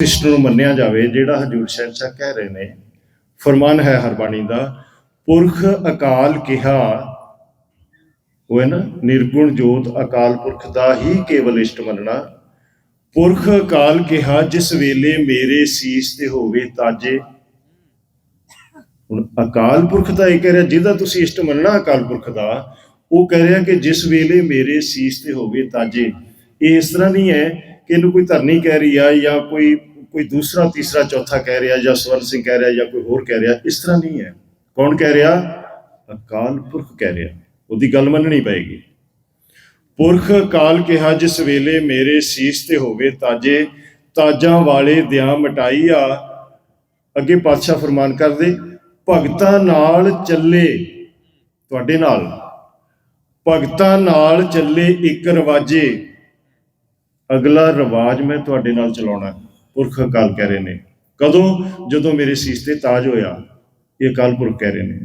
System ਨੂੰ ਮੰਨਿਆ ਜਾਵੇ, ਜਿਹੜਾ ਹਜੂਰ ਸ਼ਹਿਨशाह ਕਹਿ ਰਹੇ ਨੇ, ਫਰਮਾਨ ਹੈ ਹਰਬਾਣੀ ਦਾ, ਪੁਰਖ ਅਕਾਲ ਕਿਹਾ, ਉਹ ਹੈ ਨਾ, ਨਿਰਗੁਣ ਜੋਤ ਅਕਾਲ ਪੁਰਖ ਦਾ ਹੀ ਕੇਵਲ ਇਸ਼ਟ ਮੰਨਣਾ। ਪੁਰਖ ਅਕਾਲ ਕਿਹਾ, ਜਿਸ ਵੇਲੇ ਮੇਰੇ ਸੀਸ ਤੇ ਹੋਵੇ ਤਾਜੇ। ਹੁਣ ਅਕਾਲ ਪੁਰਖ ਦਾ ਇਹ ਕਹਿ ਰਿਹਾ, ਜਿਹਦਾ ਤੁਸੀਂ ਇਸ਼ਟ ਮੰਨਣਾ ਅਕਾਲ ਪੁਰਖ ਦਾ, ਉਹ ਕਹਿ ਰਿਹਾ ਕਿ ਜਿਸ ਵੇਲੇ ਮੇਰੇ ਸੀਸ ਤੇ ਹੋਵੇ ਤਾਜੇ। ਇਹ ਇਸ ਤਰ੍ਹਾਂ ਨਹੀਂ ਹੈ ਕਿ ਇਹਨੂੰ ਕੋਈ ਧਰਨੀ ਕਹਿ ਰਹੀ ਆ ਜਾਂ ਕੋਈ ਕੋਈ ਦੂਸਰਾ, ਤੀਸਰਾ, ਚੌਥਾ ਕਹਿ ਰਿਹਾ ਜਾਂ ਸਵਰਨ ਸਿੰਘ ਕਹਿ ਰਿਹਾ ਜਾਂ ਕੋਈ ਹੋਰ ਕਹਿ ਰਿਹਾ, ਇਸ ਤਰ੍ਹਾਂ ਨਹੀਂ ਹੈ। ਕੌਣ ਕਹਿ ਰਿਹਾ? ਅਕਾਲ ਪੁਰਖ ਕਹਿ ਰਿਹਾ। ਉਹਦੀ ਗੱਲ ਮੰਨਣੀ ਪਏਗੀ। ਪੁਰਖ ਅਕਾਲ ਕਿਹਾ, ਜਿਸ ਵੇਲੇ ਮੇਰੇ ਸੀਸ ਤੇ ਹੋਵੇ ਤਾਜੇ, ਤਾਜਾਂ ਵਾਲੇ ਦਿਆਂ ਮਟਾਈ ਆ। ਅੱਗੇ ਪਾਤਸ਼ਾਹ ਫਰਮਾਨ ਕਰਦੇ, ਭਗਤਾਂ ਨਾਲ ਚੱਲੇ। ਤੁਹਾਡੇ ਨਾਲ। ਭਗਤਾਂ ਨਾਲ ਚੱਲੇ ਇੱਕ ਰਵਾਜੇ। ਅਗਲਾ ਰਿਵਾਜ਼ ਮੈਂ ਤੁਹਾਡੇ ਨਾਲ ਚਲਾਉਣਾ ਪੁਰਖ ਅਕਾਲ ਕਹਿ ਰਹੇ ਨੇ। ਕਦੋਂ? ਜਦੋਂ ਮੇਰੇ ਸੀਸ ਤੇ ਤਾਜ ਹੋਇਆ, ਇਹ ਅਕਾਲ ਪੁਰਖ ਕਹਿ ਰਹੇ ਨੇ।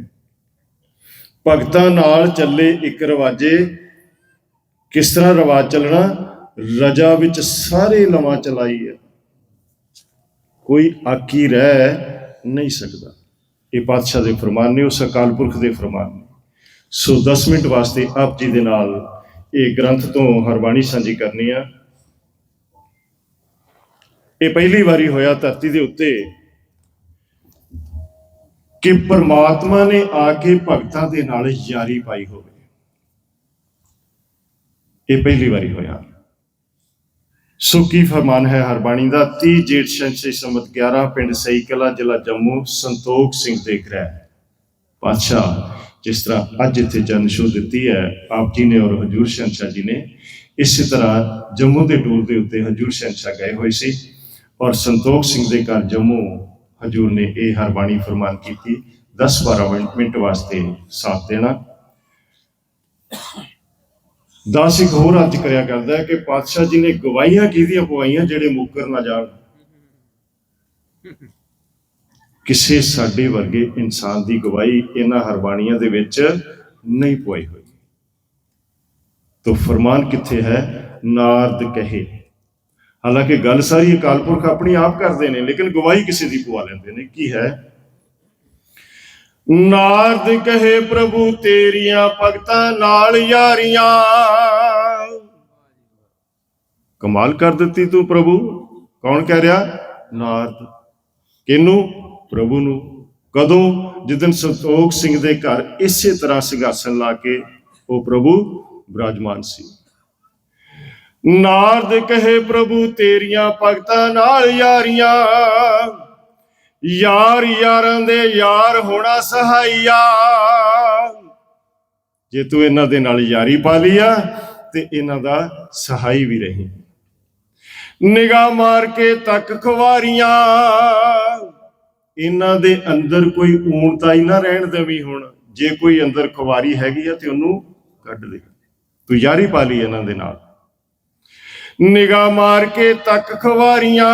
ਭਗਤਾਂ ਨਾਲ ਚੱਲੇ ਇੱਕ ਰਵਾਜੇ, ਕਿਸ ਤਰ੍ਹਾਂ ਰਵਾਜ ਚੱਲਣਾ? ਰਜਾ ਵਿੱਚ ਸਾਰੇ ਲਵਾਂ ਚਲਾਈ ਹੈ। ਕੋਈ ਆਕੀ ਰਹਿ ਨਹੀਂ ਸਕਦਾ। ਇਹ ਪਾਤਸ਼ਾਹ ਦੇ ਫਰਮਾਨ ਨੇ, ਉਸ ਅਕਾਲ ਪੁਰਖ ਦੇ ਫਰਮਾਨ ਨੇ। ਸੋ 10 ਮਿੰਟ ਵਾਸਤੇ ਆਪ ਜੀ ਦੇ ਨਾਲ ਇਹ ਗ੍ਰੰਥ ਤੋਂ ਹਰਬਾਣੀ ਸਾਂਝੀ ਕਰਨੀ ਆ। ਇਹ ਪਹਿਲੀ ਵਾਰੀ ਹੋਇਆ ਧਰਤੀ ਦੇ ਉੱਤੇ ਕਿ ਪਰਮਾਤਮਾ ਨੇ ਆ ਕੇ ਭਗਤਾਂ ਦੇ ਨਾਲ ਯਾਰੀ ਪਾਈ ਹੋਵੇ। ਇਹ ਪਹਿਲੀ ਵਾਰੀ ਹੋਇਆ। ਸੋ ਕੀ ਫਰਮਾਨ ਹੈ ਹਰਬਾਣੀ ਦਾ 30 ਜੇਠ ਸ਼ੰਸ਼ੇ ਸਮਤ 11 ਪਿੰਡ ਸਈ ਕਲਾ, ਜ਼ਿਲ੍ਹਾ ਜੰਮੂ, ਸੰਤੋਖ ਸਿੰਘ ਦੇ ਗ੍ਰਹਿ। ਪਾਤਸ਼ਾਹ, ਜਿਸ ਤਰ੍ਹਾਂ ਅੱਜ ਇੱਥੇ ਜਨ ਸ਼ੋ ਦਿੱਤੀ ਹੈ, ਆਪ ਜੀ ਨੇ ਔਰ ਹਜੂਰ ਸ਼ੰਸ਼ਾ ਜੀ ਨੇ, ਇਸੇ ਤਰ੍ਹਾਂ ਜੰਮੂ ਦੇ ਟੂਰ ਦੇ ਉੱਤੇ ਹਜੂਰ ਸ਼ੰਸ਼ਾ ਗਏ ਹੋਏ ਸੀ। ਔਰ ਸੰਤੋਖ ਸਿੰਘ ਦੇ ਘਰ ਜੰਮੂ ਹਜੂਰ ਨੇ ਇਹ ਹਰਬਾਣੀ ਫਰਮਾਨ ਕੀਤੀ 10-12 ਮਿੰਟ ਵਾਸਤੇ ਸਾਥ ਦੇਣਾ। ਦਾਸ ਇੱਕ ਹੋਰ ਅੱਜ ਕਰਿਆ ਕਰਦਾ ਹੈ ਕਿ ਪਾਤਸ਼ਾਹ ਜੀ ਨੇ ਗਵਾਹੀਆਂ ਕਿਹਦੀਆਂ ਪਵਾਈਆਂ ਜਿਹੜੇ ਮੁੱਕਰ ਨਾ ਜਾਣ? ਕਿਸੇ ਸਾਡੇ ਵਰਗੇ ਇਨਸਾਨ ਦੀ ਗਵਾਹੀ ਇਹਨਾਂ ਹਰਬਾਣੀਆਂ ਦੇ ਵਿੱਚ ਨਹੀਂ ਪਵਾਈ ਹੋਈ। ਤੋ ਫਰਮਾਨ ਕਿੱਥੇ ਹੈ? ਨਾਰਦ ਕਹੇ। ਹਾਲਾਂਕਿ ਗੱਲ ਸਾਰੀ ਅਕਾਲ ਪੁਰਖ ਆਪਣੀ ਆਪ ਕਰਦੇ ਨੇ, ਲੇਕਿਨ ਗਵਾਹੀ ਕਿਸੇ ਦੀ ਪਵਾ ਲੈਂਦੇ ਨੇ। ਕੀ ਹੈ? ਨਾਰਦ ਕਹੇ, ਪ੍ਰਭੂ ਤੇਰੀਆਂ ਭਗਤਾਂ ਨਾਲ ਯਾਰੀਆਂ। ਕਮਾਲ ਕਰ ਦਿੱਤੀ ਤੂੰ ਪ੍ਰਭੂ। ਕੌਣ ਕਹਿ ਰਿਹਾ? ਨਾਰਦ। ਕਿਨੂੰ ਪ੍ਰਭੂ ਨੂੰ। ਕਦੋਂ? ਜਿੱਦਨ ਸੰਤੋਖ ਸਿੰਘ ਦੇ ਘਰ ਇਸੇ ਤਰ੍ਹਾਂ ਸਿੰਘਾਸਨ ਲਾ ਕੇ ਉਹ ਪ੍ਰਭੂ ਬਿਰਾਜਮਾਨ ਸੀ। ਨਾਰਦ ਕਹੇ ਪ੍ਰਭੂ, ਤੇਰੀਆਂ ਭਗਤਾਂ ਨਾਲ ਯਾਰੀਆਂ। ਯਾਰ ਯਾਰਾਂ ਦੇ ਯਾਰ ਹੋਣਾ ਸਹਾਈਆ। ਜੇ ਤੂੰ ਇਹਨਾਂ ਦੇ ਨਾਲ ਯਾਰੀ ਪਾ ਲਿਆ ਤੇ ਇਹਨਾਂ ਦਾ ਸਹਾਈ ਵੀ ਰਹੀ। ਨਿਗਾਹ ਮਾਰ ਕੇ ਤੱਕ ਖਵਾਰੀਆਂ। ਇਹਨਾਂ ਦੇ ਅੰਦਰ ਕੋਈ ਊਣਤਾ ਹੀ ਨਾ ਰਹਿਣ ਦੇਵੀ ਹੁਣ। ਜੇ ਕੋਈ ਅੰਦਰ ਖਵਾਰੀ ਹੈਗੀ ਆ ਤੇ ਉਹਨੂੰ ਕੱਢ ਦੇ। ਤੂੰ ਯਾਰੀ ਪਾ ਲਈ ਇਹਨਾਂ ਦੇ ਨਾਲ। ਨਿਗਾਹ ਮਾਰ ਕੇ ਤੱਕ ਖਵਾਰੀਆਂ।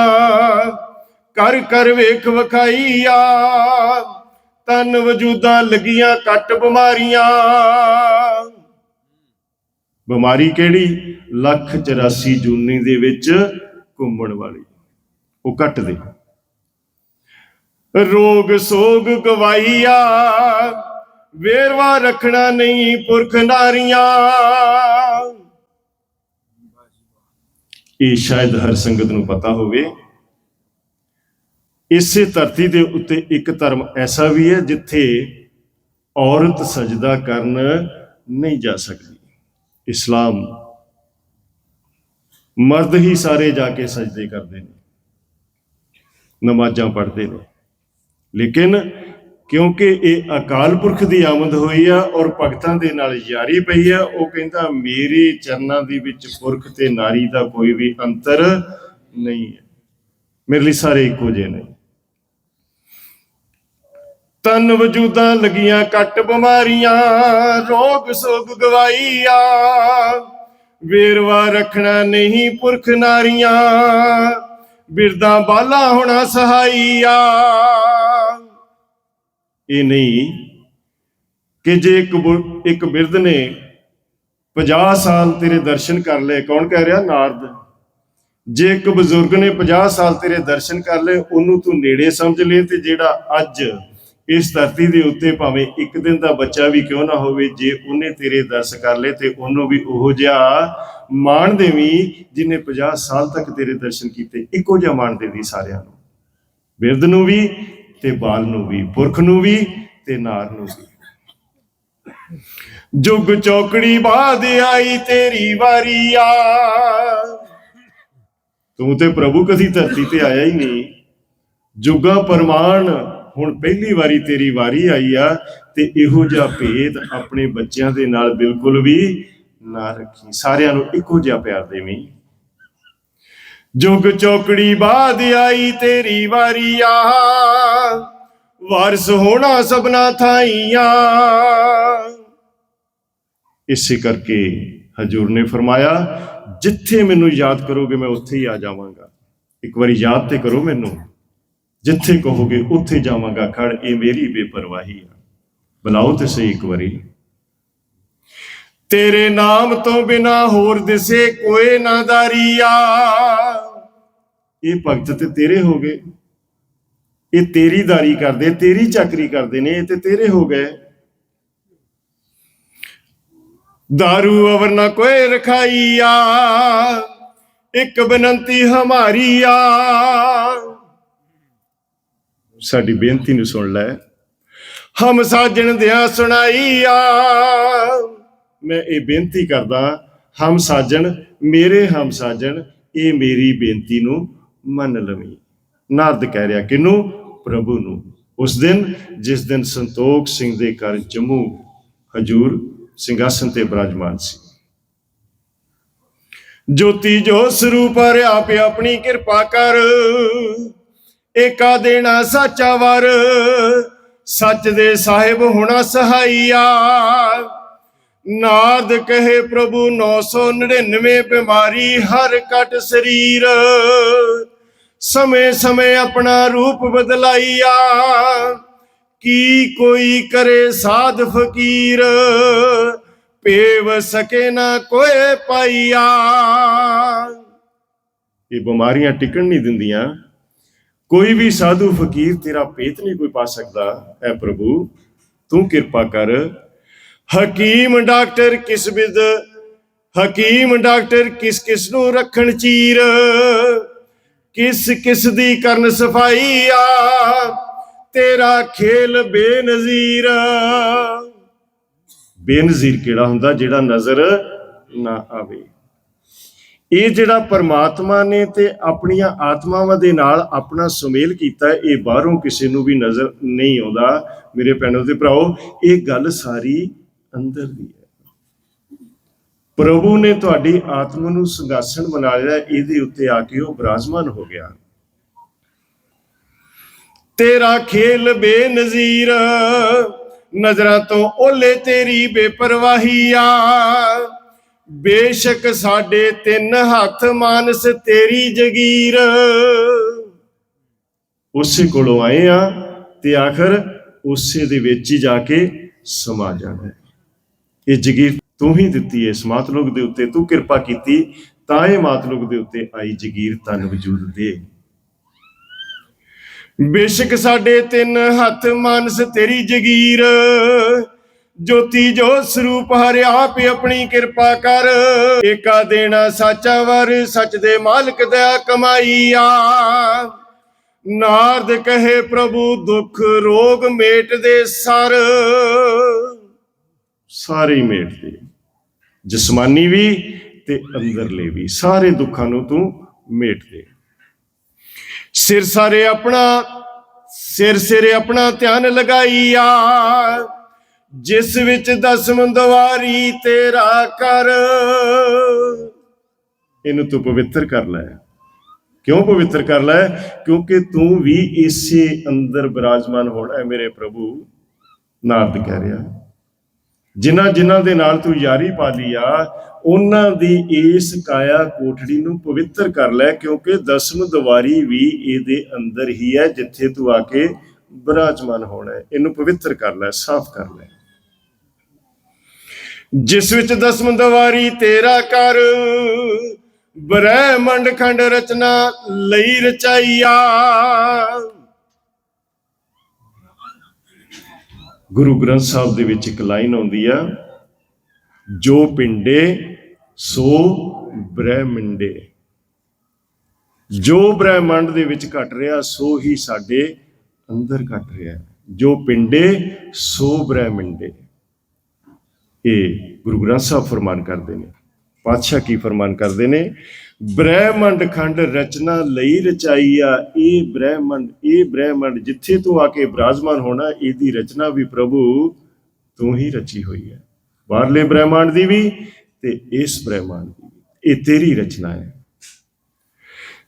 ਕਰ ਕਰ ਵੇਖ ਵਖਾਈਆ। ਤਨ ਵਜੂਦਾ ਲੱਗੀਆਂ ਕੱਟ ਬਿਮਾਰੀਆਂ। ਬਿਮਾਰੀ ਕਿਹੜੀ? ਲੱਖ 84 ਜੂਨੀ ਦੇ ਵਿੱਚ ਘੁੰਮਣ ਵਾਲੀ। ਉਹ ਕੱਟ ਦੇ। ਰੋਗ ਸੋਗ ਗਵਾਈਆ। ਵੇਰਵਾ ਰੱਖਣਾ ਨਹੀਂ ਪੁਰਖ ਨਾਰੀਆਂ। ਇਹ ਸ਼ਾਇਦ ਹਰ ਸੰਗਤ ਨੂੰ ਪਤਾ ਹੋਵੇ। ਇਸੇ ਧਰਤੀ ਦੇ ਉੱਤੇ ਇੱਕ ਧਰਮ ਐਸਾ ਵੀ ਹੈ ਜਿੱਥੇ ਔਰਤ ਸਜਦਾ ਕਰਨ ਨਹੀਂ ਜਾ ਸਕਦੀ। ਇਸਲਾਮ ਮਰਦ ਹੀ ਸਾਰੇ ਜਾ ਕੇ ਸਜਦੇ ਕਰਦੇ ਨੇ। ਨਮਾਜ਼ਾਂ ਪੜ੍ਹਦੇ ਨੇ। ਲੇਕਿਨ ਕਿਉਂਕਿ ਇਹ ਅਕਾਲ ਪੁਰਖ ਦੀ ਆਮਦ ਹੋਈ ਆ ਔਰ ਭਗਤਾਂ ਦੇ ਨਾਲ ਯਾਰੀ ਪਈ ਆ। ਉਹ ਕਹਿੰਦਾ, ਮੇਰੇ ਚਰਨਾਂ ਦੇ ਵਿੱਚ ਪੁਰਖ ਤੇ ਨਾਰੀ ਦਾ ਕੋਈ ਵੀ ਅੰਤਰ ਨਹੀਂ ਹੈ। ਮੇਰੇ ਲਈ ਸਾਰੇ ਇੱਕੋ ਜਿਹੇ ਨੇ। ਤਨ ਵਜੂਦਾਂ ਲੱਗੀਆਂ ਕੱਟ ਬਿਮਾਰੀਆਂ, ਰੋਗ ਸੋਗ ਗਵਾਈਆਂ। ਵੇਰਵਾ ਰੱਖਣਾ ਨਹੀਂ ਪੁਰਖ ਨਾਰੀਆਂ ਬਿਰਦਾ ਬਾਲਾ ਹੋਣਾ ਸਹਾਈਆ। ਇਹ ਨਹੀਂ ਕਿ ਜੇ ਇੱਕ ਇੱਕ ਬਿਰਧ ਨੇ 50 ਸਾਲ ਤੇਰੇ ਦਰਸ਼ਨ ਕਰ ਲਏ, ਕੌਣ ਕਹਿ ਰਿਹਾ? ਨਾਰਦ। ਜੇ ਇੱਕ ਬਜ਼ੁਰਗ ਨੇ 50 ਸਾਲ ਤੇਰੇ ਦਰਸ਼ਨ ਕਰ ਲਏ, ਉਹਨੂੰ ਤੂੰ ਨੇੜੇ ਸਮਝ ਲੈ ਤੇ ਜਿਹੜਾ ਅੱਜ ਇਸ ਧਰਤੀ ਦੇ ਉੱਤੇ ਭਾਵੇਂ ਇੱਕ ਦਿਨ ਦਾ ਬੱਚਾ ਵੀ ਕਿਉਂ ਨਾ ਹੋਵੇ, ਜੇ ਉਹਨੇ ਤੇਰੇ ਦਰਸ ਕਰ ਲਏ ਤੇ ਉਹਨੂੰ ਵੀ ਉਹੋ ਜਿਹਾ ਮਾਣ ਦੇਵੀ ਜਿਨੇ 50 ਸਾਲ ਤੱਕ ਤੇਰੇ ਦਰਸ਼ਨ ਕੀਤੇ, ਇੱਕੋ ਜਿਹਾ ਮਾਣ ਦੇਵੀ ਸਾਰਿਆਂ ਨੂੰ। ਬਿਰਧ ਨੂੰ ਵੀ ਤੇ ਬਾਲ ਨੂੰ ਵੀ, ਪੁਰਖ ਨੂੰ ਵੀ ਤੇ ਨਾਰ ਨੂੰ ਵੀ। ਜੁਗ ਚੌਕੜੀ ਬਾਦ ਆਈ ਤੇਰੀ ਵਾਰੀ ਆ। ਤੂੰ ਤੇ ਪ੍ਰਭੂ ਕਦੀ ਧਰਤੀ ਤੇ ਆਇਆ ਹੀ ਨਹੀਂ। ਜੁਗਾ ਪਰਮਾਨ ਹੁਣ ਪਹਿਲੀ ਵਾਰੀ ਤੇਰੀ ਵਾਰੀ ਆਈ ਆ ਤੇ ਇਹੋ ਜਿਹਾ ਭੇਦ ਆਪਣੇ ਬੱਚਿਆਂ ਦੇ ਨਾਲ ਬਿਲਕੁਲ ਵੀ ਨਾ ਰੱਖੀ। ਸਾਰਿਆਂ ਨੂੰ ਇੱਕੋ ਜਿਹਾ ਪਿਆਰ ਦੇਵੀਂ। ਜੁਗ ਚੌਕੜੀ ਬਾਦ ਆਈ ਤੇਰੀ ਵਾਰੀ ਆ। ਵਾਰਸ ਹੋਣਾ ਸਭਨਾ ਥਾਈਆਂ। ਇਸੇ ਕਰਕੇ ਹਜੂਰ ਨੇ ਫਰਮਾਇਆ, ਜਿੱਥੇ ਮੈਨੂੰ ਯਾਦ ਕਰੋਗੇ ਮੈਂ ਉੱਥੇ ਹੀ ਆ ਜਾਵਾਂਗਾ। ਇੱਕ ਵਾਰੀ ਯਾਦ ਤੇ ਕਰੋ ਮੈਨੂੰ। ਜਿੱਥੇ ਕਹੋਗੇ ਉੱਥੇ ਜਾਵਾਂਗਾ ਖੜ, ਇਹ ਮੇਰੀ ਬੇਪਰਵਾਹੀ ਆ। ਬੁਲਾਓ ਤੇ ਸਹੀ ਇੱਕ ਵਾਰੀ। ਤੇਰੇ ਨਾਮ ਤੋਂ ਬਿਨਾ ਹੋਰ ਦਿਸੇ ਕੋਈ ਨਾ ਦਾਰੀਆ। ਇਹ ਭਗਤ ਤੇ ਤੇਰੇ ਹੋ ਗਏ। ਇਹ ਤੇਰੀ ਦਾਰੀ ਕਰਦੇ, ਤੇਰੀ ਚੱਕਰੀ ਕਰਦੇ ਨੇ, ਇਹ ਤੇ ਤੇਰੇ ਹੋ ਗਏ। ਦਾਰੂ ਅਵਰ ਨਾ ਕੋਈ ਰਖਾਈਆ, ਇੱਕ ਬੇਨਤੀ ਹਮਾਰੀ ਆ। ਸਾਡੀ ਬੇਨਤੀ ਨੂੰ ਸੁਣ ਲੈ। ਹਮ ਸਾਜਣ ਦਿਆ ਸੁਣਾਈਆ। ਮੈਂ ਇਹ ਬੇਨਤੀ ਕਰਦਾ ਹਮ ਸਾਜਣ ਮੇਰੇ ਹਮ ਸਾਜਣ ਇਹ ਮੇਰੀ ਬੇਨਤੀ ਨੂੰ ਮੰਨ ਲਵੀ। ਨਾਰਦ ਕਹਿ ਰਿਹਾ ਕਿਨੂੰ? ਪ੍ਰਭੂ ਨੂੰ। ਉਸ ਦਿਨ, ਜਿਸ ਦਿਨ ਸੰਤੋਖ ਸਿੰਘ ਦੇ ਘਰ ਜੰਮੂ, ਹਜੂਰ ਸਿੰਘਾਸਨ ਤੇ ਬਿਰਾਜਮਾਨ ਸੀ। ਜੋਤੀ ਜੋ ਸਰੂਪ ਆਪ ਆਪਣੀ ਕਿਰਪਾ ਕਰ। ਏਕਾ ਦੇਣਾ ਸਾਚਾ ਵਰ। ਸੱਚ ਦੇ ਸਾਹਿਬ ਹੋਣਾ ਸਹਾਈਆ। ਨਾਦ ਕਹੇ ਪ੍ਰਭੂ 999 ਬਿਮਾਰੀ ਹਰ ਕਟ ਸਰੀਰ। ਸਮੇਂ ਸਮੇਂ ਆਪਣਾ ਰੂਪ ਬਦਲਾਈਆ ਕੀ ਕੋਈ ਕਰੇ ਸਾਧ ਫਕੀਰ? ਪੇਵ ਸਕੇ ਨਾ ਕੋਏ ਪਾਈਆ। ਇਹ ਬਿਮਾਰੀਆਂ ਟਿਕਣ ਨਹੀਂ ਦਿੰਦੀਆਂ। ਕੋਈ ਵੀ ਸਾਧੂ ਫਕੀਰ ਤੇਰਾ ਪੇਤ ਨਹੀਂ ਕੋਈ ਪਾ ਸਕਦਾ। ਐ ਪ੍ਰਭੂ, ਤੂੰ ਕਿਰਪਾ ਕਰ। ਹਕੀਮ ਡਾਕਟਰ ਕਿਸ ਵਿਦ, ਹਕੀਮ ਡਾਕਟਰ ਕਿਸ ਕਿਸ ਨੂੰ ਰੱਖਣ ਚੀਰ? ਕਿਸ ਕਿਸ ਦੀ ਕਰਨ ਸਫ਼ਾਈ ਆ? ਤੇਰਾ ਖੇਲ ਬੇਨਜ਼ੀਰ। ਬੇਨਜ਼ੀਰ ਕਿਹੜਾ ਹੁੰਦਾ ਜਿਹੜਾ ਨਜ਼ਰ ਨਾ ਆਵੇ? ਇਹ ਜਿਹੜਾ ਪਰਮਾਤਮਾ ਨੇ ਤੇ ਆਪਣੀਆਂ ਆਤਮਾਵਾਂ ਦੇ ਨਾਲ ਆਪਣਾ ਸੁਮੇਲ ਕੀਤਾ, ਇਹ ਬਾਹਰੋਂ ਕਿਸੇ ਨੂੰ ਵੀ ਨਜ਼ਰ ਨਹੀਂ ਆਉਂਦਾ। ਮੇਰੇ ਪੈਨਲ ਤੇ ਭਰਾਓ, ਇਹ ਗੱਲ ਸਾਰੀ ਅੰਦਰ ਦੀ ਹੈ। ਪ੍ਰਭੂ ਨੇ ਤੁਹਾਡੀ ਆਤਮਾ ਨੂੰ ਸੰਗਾਸਣ ਬਣਾ ਲਿਆ, ਇਹਦੇ ਉੱਤੇ ਆ ਕੇ ਉਹ ਬਿਰਾਜਮਾਨ ਹੋ ਗਿਆ। ਤੇਰਾ ਖੇਲ ਬੇਨਜ਼ੀਰ, ਨਜ਼ਰਾਂ ਤੋਂ ਓਲੇ ਤੇਰੀ ਬੇਪਰਵਾਹੀਆ ਬੇਸ਼ੱਕ ਸਾਡੇ ਤਿੰਨ ਹੱਥ ਮਾਨਸ ਤੇਰੀ ਜਗੀਰ। ਉਸੇ ਕੋਲੋਂ ਆਏ ਆ ਤੇ ਆਖਰ ਉਸੇ ਦੇ ਵਿੱਚ ਹੀ ਜਾ ਕੇ ਸਮਾ ਜਾਣਾ ਹੈ। ਇਹ ਜਗੀਰ ਤੂੰ ਹੀ ਦਿੱਤੀ ਹੈ ਇਸ ਮਾਤਲੋਕ ਦੇ ਉੱਤੇ, ਤੂੰ ਕਿਰਪਾ ਕੀਤੀ, ਤਾਂ ਇਹ ਮਾਤਲੋਕ ਦੇ ਉੱਤੇ ਆਈ ਜਗੀਰ ਤਨ ਵਜੂਦ ਦੇ। ਬੇਸ਼ੱਕ ਸਾਡੇ ਤਿੰਨ ਹੱਥ ਮਾਨਸ ਤੇਰੀ ਜਗੀਰ, ਜੋਤੀ ਜੋਤ ਸਰੂਪ ਹਰਿਆ ਆਪ ਆਪਣੀ ਕਿਰਪਾ ਕਰ। ਏਕਾ ਦੇਣਾ ਸਾਚਾ ਵਰ, ਸੱਚ ਦੇ ਮਾਲਕ ਦਾ ਕਮਾਈਆ। ਨਾਰਦ ਕਹੇ ਪ੍ਰਭੂ ਦੁੱਖ ਰੋਗ ਮੇਟ ਦੇ ਸਰ। ਸਾਰੇ ਹੀ ਮੇਟ ਦੇ ਜਿਸਮਾਨੀ ਵੀ ਤੇ ਅੰਦਰਲੇ ਵੀ, ਸਾਰੇ ਦੁੱਖਾਂ ਨੂੰ ਤੂੰ ਮੇਟ ਦੇ। ਸਿਰ ਸਾਰੇ ਆਪਣਾ, ਸਿਰ ਸਿਰੇ ਆਪਣਾ ਧਿਆਨ ਲਗਾਈਆ ਜਿਸ ਵਿੱਚ ਦਸਮ ਦਵਾਰੀ ਤੇਰਾ ਕਰ ਇਹਨੂੰ ਤੂੰ ਪਵਿੱਤਰ ਕਰ ਲੈ। ਕਿਉਂ ਪਵਿੱਤਰ ਕਰ ਲੈ? ਕਿਉਂਕਿ ਤੂੰ ਵੀ ਇਸੇ ਅੰਦਰ ਬਿਰਾਜਮਾਨ ਹੋਣਾ ਹੈ ਮੇਰੇ ਪ੍ਰਭੂ। ਨਾਰਦ ਕਹਿ ਰਿਹਾ। ਜਿਨ੍ਹਾਂ ਜਿਨ੍ਹਾਂ ਦੇ ਨਾਲ ਤੂੰ ਯਾਰੀ ਪਾ ਲਈ ਆ, ਉਹਨਾਂ ਦੀ ਇਸ ਕਾਇਆ ਕੋਠੜੀ ਨੂੰ ਪਵਿੱਤਰ ਕਰ ਲੈ, ਕਿਉਂਕਿ ਦਸਮ ਦਵਾਰੀ ਵੀ ਇਹਦੇ ਅੰਦਰ ਹੀ ਹੈ, ਜਿੱਥੇ ਤੂੰ ਆ ਕੇ ਬਿਰਾਜਮਾਨ ਹੋਣਾ ਹੈ। ਇਹਨੂੰ ਪਵਿੱਤਰ ਕਰ ਲੈ, ਸਾਫ਼ ਕਰ ਲੈ। ਜਿਸ ਵਿੱਚ ਦਸਮ ਦਵਾਰੀ ਤੇਰਾ ਕਰ ਬ੍ਰਹਮੰਡ ਖੰਡ ਰਚਨਾ ਲਈ ਰਚਾਈਆ ਗੁਰੂ ਗ੍ਰੰਥ ਸਾਹਿਬ ਦੇ ਵਿੱਚ ਇੱਕ ਲਾਈਨ ਆਉਂਦੀ ਆ, ਜੋ ਪਿੰਡੇ, ਸੋ ਬ੍ਰਹਮੰਡੇ। ਜੋ ਬ੍ਰਹਿਮੰਡ ਦੇ ਵਿੱਚ ਘਟ ਰਿਹਾ, ਸੋ ਹੀ ਸਾਡੇ ਅੰਦਰ ਘਟ ਰਿਹਾ। ਜੋ ਪਿੰਡੇ, ਸੋ ਬ੍ਰਹਮੰਡੇ। ਇਹ ਗੁਰੂ ਗ੍ਰੰਥ ਸਾਹਿਬ ਫਰਮਾਨ ਕਰਦੇ ਨੇ। ਪਾਤਸ਼ਾਹ ਕੀ ਫਰਮਾਨ ਕਰਦੇ ਨੇ? ਬ੍ਰਹਿਮੰਡ ਖੰਡ ਰਚਨਾ ਲਈ ਰਚਾਈ ਆ, ਇਹ ਬ੍ਰਹਿਮੰਡ ਇਹ ਬ੍ਰਹਿਮੰਡ ਜਿੱਥੇ ਤੂੰ ਆ ਕੇ ਬਿਰਾਜਮਾਨ ਹੋਣਾ, ਇਹਦੀ ਰਚਨਾ ਵੀ ਪ੍ਰਭੂ ਤੂੰ ਹੀ ਰਚੀ ਹੋਈ ਹੈ। ਬਾਹਰਲੇ ਬ੍ਰਹਿਮੰਡ ਦੀ ਵੀ ਤੇ ਇਸ ਬ੍ਰਹਿਮੰਡ ਦੀ ਵੀ। ਇਹ ਤੇਰੀ ਰਚਨਾ ਹੈ।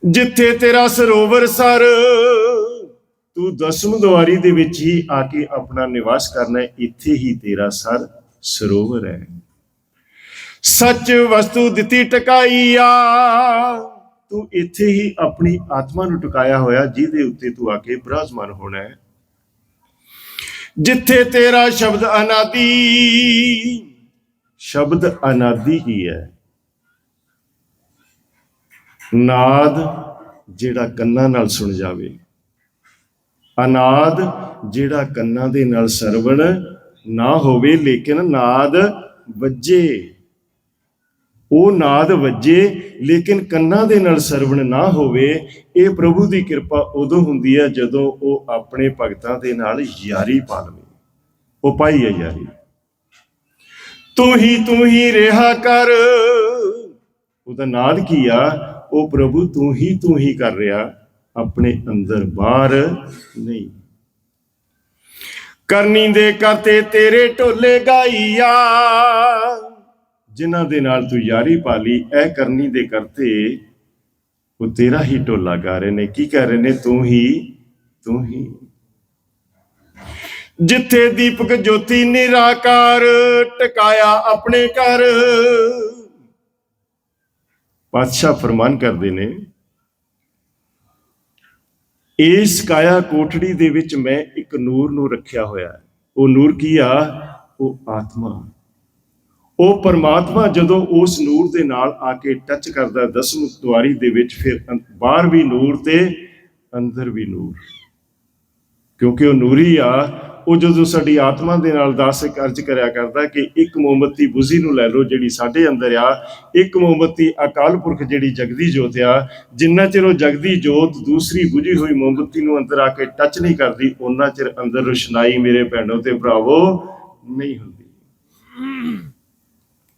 ਜਿੱਥੇ ਤੇਰਾ ਸਰੋਵਰ ਸਰ, ਤੂੰ ਦਸਮ ਦੁਆਰੀ ਦੇ ਵਿੱਚ ਹੀ ਆ ਕੇ ਆਪਣਾ ਨਿਵਾਸ ਕਰਨਾ ਹੈ, ਇੱਥੇ ਹੀ ਤੇਰਾ ਸਰ ਸਰੋਵਰ ਹੈ। ਸੱਚ ਵਸਤੂ ਦਿੱਤੀ ਟਿਕਾਈ ਤੂੰ ਇੱਥੇ ਹੀ ਆਪਣੀ ਆਤਮਾ ਨੂੰ ਟਿਕਾਇਆ ਹੋਇਆ, ਜਿਹਦੇ ਉੱਤੇ ਤੂੰ ਆ ਕੇ ਬਿਰਾਜਮਾਨ ਹੋਣਾ ਹੈ। ਜਿੱਥੇ ਤੇਰਾ ਸ਼ਬਦ ਅਨਾਦੀ ਸ਼ਬਦ ਅਨਾਦੀ ਹੀ ਹੈ। ਨਾਦ ਜਿਹੜਾ ਕੰਨਾਂ ਨਾਲ ਸੁਣ ਜਾਵੇ। ਅਨਾਦ ਜਿਹੜਾ ਕੰਨਾਂ ਦੇ ਨਾਲ ਸਰਵਣ ਨਾ ਹੋਵੇ, ਲੇਕਿਨ ਨਾਦ ਵੱਜੇ। ਉਹ ਨਾਦ ਵੱਜੇ, ਲੇਕਿਨ ਕੰਨਾਂ ਦੇ ਨਾਲ ਸਰਵਣ ਨਾ ਹੋਵੇ, ਇਹ ਪ੍ਰਭੂ ਦੀ ਕਿਰਪਾ ਉਦੋਂ ਹੁੰਦੀ ਹੈ ਜਦੋਂ ਉਹ ਆਪਣੇ ਭਗਤਾਂ ਦੇ ਨਾਲ ਯਾਰੀ ਪਾ ਲਵੇ। ਉਹ ਪਾਈ ਹੈ ਯਾਰੀ। ਤੂੰ ਹੀ ਤੂੰ ਹੀ ਰਿਹਾ ਕਰ। ਉਹਦਾ ਨਾਦ ਕੀ ਆ? ਉਹ ਪ੍ਰਭੂ ਤੂੰ ਹੀ ਤੂੰ ਹੀ ਕਰ ਰਿਹਾ। ਆਪਣੇ ਅੰਦਰ ਬਾਹਰ ਨਹੀਂ। ਕਰਨੀ ਦੇ ਕਰਤੇ ਤੇਰੇ ਢੋਲੇ ਗਾਈਆ। ਜਿਨ੍ਹਾਂ ਦੇ ਨਾਲ ਤੂੰ ਯਾਰੀ ਪਾਲੀ ਇਹ ਕਰਨੀ ਦੇ ਕਰਤੇ, ਉਹ ਤੇਰਾ ਹੀ ਢੋਲਾ ਗਾ ਰਹੇ ਨੇ। ਕੀ ਕਹਿ ਰਹੇ ਨੇ? ਤੂੰ ਹੀ ਤੂੰ ਹੀ। ਜਿੱਥੇ ਦੀਪਕ ਜੋਤੀ ਨਿਰਾਕਾਰ ਟਿਕਾਇਆ ਆਪਣੇ ਘਰ, ਪਾਤਸ਼ਾਹ ਫਰਮਾਨ ਕਰਦੇ ਨੇ, ਇਸ ਕਾਇਆ ਕੋਠੜੀ ਦੇ ਵਿੱਚ ਮੈਂ ਇੱਕ ਨੂਰ ਨੂੰ ਰੱਖਿਆ ਹੋਇਆ ਹੈ। ਉਹ ਨੂਰ ਕੀ ਆ? ਉਹ ਆਤਮਾ। ਉਹ ਪਰਮਾਤਮਾ ਜਦੋਂ ਉਸ ਨੂਰ ਦੇ ਨਾਲ ਆ ਕੇ ਟੱਚ ਕਰਦਾ ਦਸਮ ਦੁਆਰੀ ਦੇ ਵਿੱਚ, ਫਿਰ ਬਾਹਰ ਵੀ ਨੂਰ ਤੇ ਅੰਦਰ ਵੀ ਨੂਰ। ਕਿਉਂਕਿ ਉਹ ਨੂਰੀ ਆ, ਉਹ ਜਦੋਂ ਸਾਡੀ ਆਤਮਾ ਦੇ ਨਾਲ ਦਾਸ ਅਰਜ ਕਰਿਆ ਕਰਦਾ ਕਿ ਇੱਕ ਮੋਮਬੱਤੀ ਬੁਝੀ ਨੂੰ ਲੈ ਲਓ ਜਿਹੜੀ ਸਾਡੇ ਅੰਦਰ ਆ, ਇੱਕ ਮੋਮਬੱਤੀ ਅਕਾਲ ਪੁਰਖ ਜਿਹੜੀ ਜਗਦੀ ਜੋਤ ਆ, ਜਿੰਨਾ ਚਿਰ ਉਹ ਜਗਦੀ ਜੋਤ ਦੂਸਰੀ ਬੁਝੀ ਹੋਈ ਮੋਮਬੱਤੀ ਨੂੰ ਅੰਦਰ ਆ ਕੇ ਟੱਚ ਨਹੀਂ ਕਰਦੀ ਉਹਨਾਂ ਚਿਰ ਅੰਦਰ ਰੁਸ਼ਨਾਈ ਮੇਰੇ ਭੈਣੋ ਤੇ ਭਰਾਵੋ ਨਹੀਂ ਹੁੰਦੀ।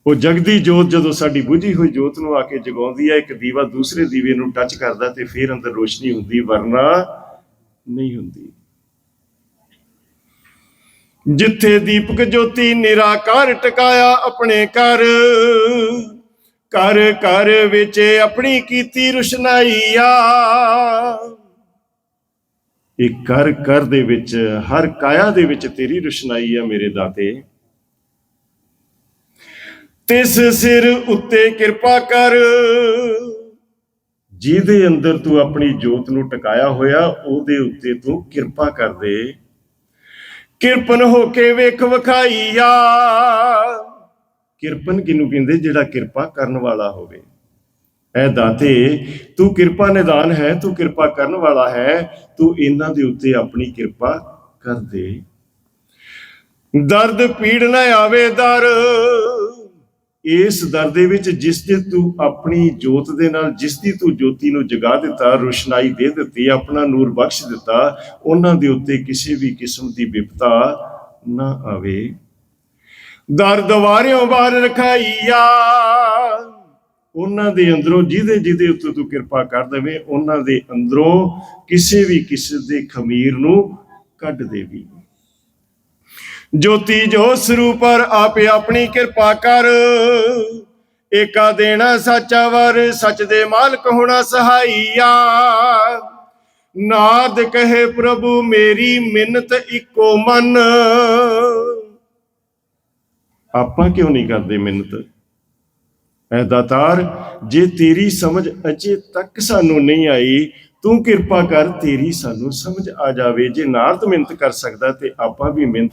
ਉਹ ਜਗਦੀ ਜੋਤ ਜਦੋਂ ਸਾਡੀ ਬੁਝੀ ਹੋਈ ਜੋਤ ਨੂੰ ਆ ਕੇ ਜਗਾਉਂਦੀ ਹੈ ਇੱਕ ਦੀਵਾ ਦੂਸਰੇ ਦੀਵੇ ਨੂੰ ਟੱਚ ਕਰਦਾ ਤੇ ਫਿਰ ਅੰਦਰ ਰੋਸ਼ਨੀ ਹੁੰਦੀ, ਵਰਨਾ ਨਹੀਂ ਹੁੰਦੀ। ਜਿੱਥੇ ਦੀਪਕ ਜੋਤੀ ਨਿਰਾਕਾਰ ਟਿਕਾਇਆ ਆਪਣੇ ਘਰ ਘਰ ਘਰ ਵਿੱਚ ਆਪਣੀ ਕੀਤੀ ਰੁਸ਼ਨਾਈ ਆ। ਇਹ ਘਰ ਘਰ ਦੇ ਵਿੱਚ, ਹਰ ਕਾਇਆ ਦੇ ਵਿੱਚ ਤੇਰੀ ਰੁਸ਼ਨਾਈ ਆ ਮੇਰੇ ਦਾਤੇ। ਤਿਸ ਸਿਰ ਉੱਤੇ ਕਿਰਪਾ ਕਰ। ਜਿਹਦੇ ਅੰਦਰ ਤੂੰ ਆਪਣੀ ਜੋਤ ਨੂੰ ਟਿਕਾਇਆ ਹੋਇਆ, ਉਹਦੇ ਉੱਤੇ ਤੂੰ ਕਿਰਪਾ ਕਰ ਦੇ। ਕਿਰਪਨ ਹੋ ਕੇ ਵੇਖ ਵਿਖਾਈਆ। ਕਿਰਪਨ ਕਿਨੂੰ ਕਹਿੰਦੇ? ਜਿਹੜਾ ਕਿਰਪਾ ਕਰਨ ਵਾਲਾ ਹੋਵੇ। ਐ ਦਾਤੇ, ਤੂੰ ਕਿਰਪਾ ਨਿਦਾਨ ਹੈ, ਤੂੰ ਕਿਰਪਾ ਕਰਨ ਵਾਲਾ ਹੈ, ਤੂੰ ਇਹਨਾਂ ਦੇ ਉੱਤੇ ਆਪਣੀ ਕਿਰਪਾ ਕਰ ਦੇ। ਦਰਦ ਪੀੜ ਨਾ ਆਵੇ ਦਰ। ਇਸ ਦਰ ਦੇ ਵਿੱਚ ਜਿਸ ਦੇ ਤੂੰ ਆਪਣੀ ਜੋਤ ਦੇ ਨਾਲ, ਜਿਸ ਦੀ ਤੂੰ ਜੋਤੀ ਨੂੰ ਜਗਾ ਦਿੱਤਾ, ਰੋਸ਼ਨਾਈ ਦੇ ਦਿੱਤੀ, ਆਪਣਾ ਨੂਰ ਬਖਸ਼ ਦਿੱਤਾ, ਉਹਨਾਂ ਦੇ ਉੱਤੇ ਕਿਸੇ ਵੀ ਕਿਸਮ ਦੀ ਵਿਪਤਾ ਨਾ ਆਵੇ। ਦਰ ਦਵਾਰਿਓਂ ਬਾਹਰ ਰਖਾਈਆ, ਉਹਨਾਂ ਦੇ ਅੰਦਰੋਂ, ਜਿਹਦੇ ਜਿਹਦੇ ਉੱਤੇ ਤੂੰ ਕਿਰਪਾ ਕਰ ਦੇਵੇਂ, ਉਹਨਾਂ ਦੇ ਅੰਦਰੋਂ ਕਿਸੇ ਵੀ ਕਿਸੇ ਦੇ ਖਮੀਰ ਨੂੰ ਕੱਢ ਦੇਵੀ। ਜੋਤੀ ਜੋ ਸਰੂਪਰ ਆਪੇ ਆਪਣੀ ਕਿਰਪਾ ਕਰ। ਏਕਾ ਦੇਣਾ ਸੱਚਾ ਵਰ, ਸੱਚ ਦੇ ਮਾਲਕ ਹੋਣਾ ਸਹਾਈਆ। ਨਾਦ ਕਹੇ ਪ੍ਰਭੂ, ਮੇਰੀ ਮਿੰਨਤ ਇੱਕੋ ਮਨ। ਆਪਾਂ ਕਿਉਂ ਨਹੀਂ ਕਰਦੇ ਮਿੰਨਤ? ਐ ਦਾਤਾਰ, ਜੇ ਤੇਰੀ ਸਮਝ ਅਜੇ ਤੱਕ ਸਾਨੂੰ ਨਹੀਂ ਆਈ ਤੂੰ ਕਿਰਪਾ ਕਰ, ਤੇਰੀ ਸਾਨੂੰ ਸਮਝ ਆ ਜਾਵੇ। ਜੇ ਨਾਰਦ ਮਿੰਤ ਕਰ ਸਕਦਾ ਤੇ ਆਪਾਂ ਵੀ ਮਿੰਤ